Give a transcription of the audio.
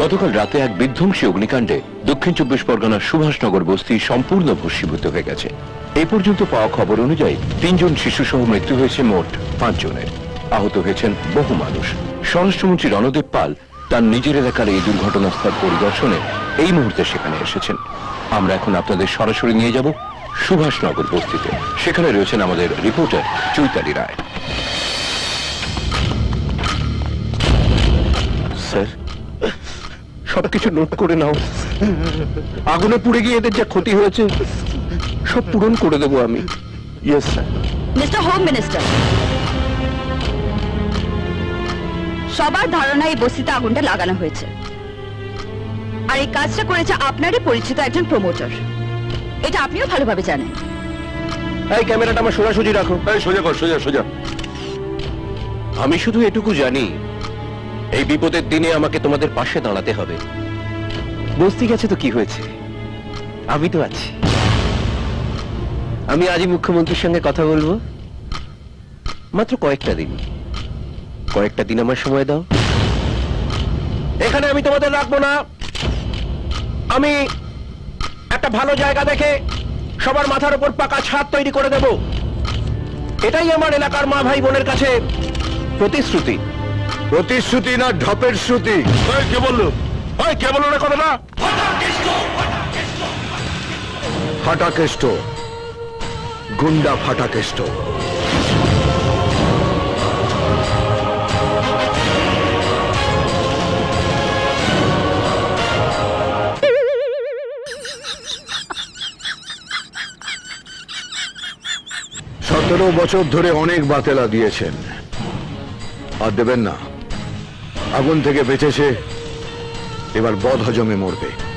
গতকাল রাতে এক বিধ্বংসী অগ্নিকাণ্ডে দক্ষিণ চব্বিশ পরগনার সুভাষনগর বস্তি সম্পূর্ণ ভস্মীভূত হয়ে গেছে। এ পর্যন্ত পাওয়া খবর অনুযায়ী তিনজন শিশুসহ মৃত্যু হয়েছে মোট পাঁচজনের। আহত হয়েছেন বহু মানুষ। স্বরাষ্ট্রমন্ত্রী রণদেব পাল তার নিজের এলাকার এই দুর্ঘটনাস্থল পরিদর্শনে এই মুহূর্তে সেখানে এসেছেন। আমরা এখন আপনাদের সরাসরি নিয়ে যাব সুভাষনগর বস্তিতে। সেখানে রয়েছেন আমাদের রিপোর্টার চৈতালি রায়। স্যার সবকিছু নোট করে নাও। আগুনে পুড়ে গিয়ে এদের যা ক্ষতি হয়েছে সব পূরণ করে দেবো আমি। Yes sir mister home minister সবার ধারণা এই বস্তিতে আগুনটা লাগানো হয়েছে। আর এই কাজটা করেছে আপনারই পরিচিত একজন প্রমোটার এটা আপনিও ভালোভাবে জানেন। এই ক্যামেরাটা আমার সোজাসুজি রাখো। এই সোজা কর সোজা সোজা। আমি শুধু এটুকু জানি এই বিপদের দিনে আমাকে তোমাদের পাশে দাঁড়াতে হবে। বস্তি গেছে তো কি হয়েছে? আমি তো আছি। আমি আজই মুখ্যমন্ত্রীর সঙ্গে কথা বলব। মাত্র কয়েকটা দিন। কয়েকটা দিন আমার সময় দাও। এখানে আমি তোমাদের রাখব না। আমি একটা ভালো জায়গা দেখে সবার মাথার উপর পাকা ছাদ তৈরি করে দেব। এটাই আমার এলাকার মা ভাই বোনের কাছে প্রতিশ্রুতি। প্রতিশ্রুতি না ঢপের শ্রুতি? কে বলল? কে বলল না কথাটা? ফাটাকেষ্ট। গুন্ডা ফাটাকেষ্ট। সতেরো বছর ধরে অনেক বাতেলা দিয়েছেন। আর দেবেন না। আগুন থেকে বেঁচেছে এবার বদ হজমে মরবে।